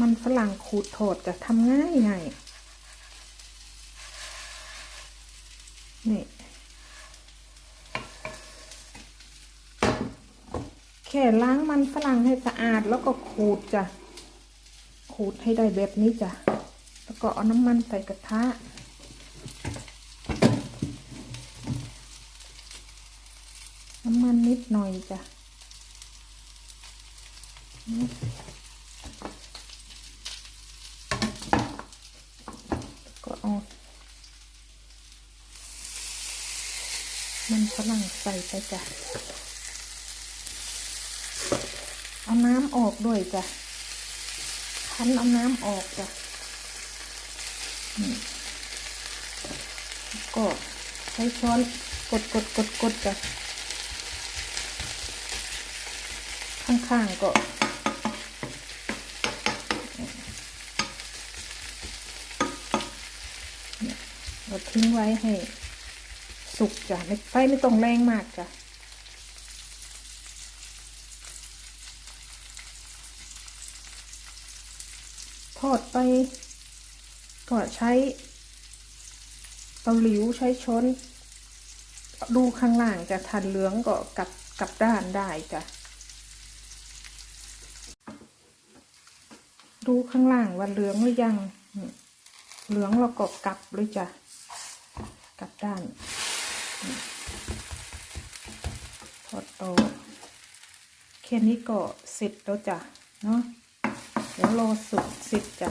มันฝรั่งขูดโถดจะทำง่ายง่ายนี่แค่ล้างมันฝรั่งให้สะอาดแล้วก็ขูดจ้ะขูดให้ได้แบบนี้จ้ะแล้วก็เอาน้ำมันใส่กระทะน้ำมันนิดหน่อยจ้ะ นี่ก็เอามันฝรั่งใส่ไปจ้ะ เอาน้ำออกด้วยจ้ะ คั้นเอาน้ำออกจ้ะก็ใช้ช้อนกดกดกดกดจ้ะ ข้างๆก็ เราทิ้งไว้ให้ สุกจ้ะไม่ไฟไม่ต้องแรงมากจ้ะทอดไปก็ใช้เตาหลิวใช้ช้อนดูข้างล่างจะทันเหลืองก็กลับกลับด้านได้จ้ะดูข้างล่างว่าเหลืองหรือยัง เหลืองเราก็กลับเลยจ้ะ กลับด้านอืมทอดโตอแค่นี้ก็เสร็จแล้วจ้ะเนาะเดี๋ยวรอสุกเสร็จจ้ะ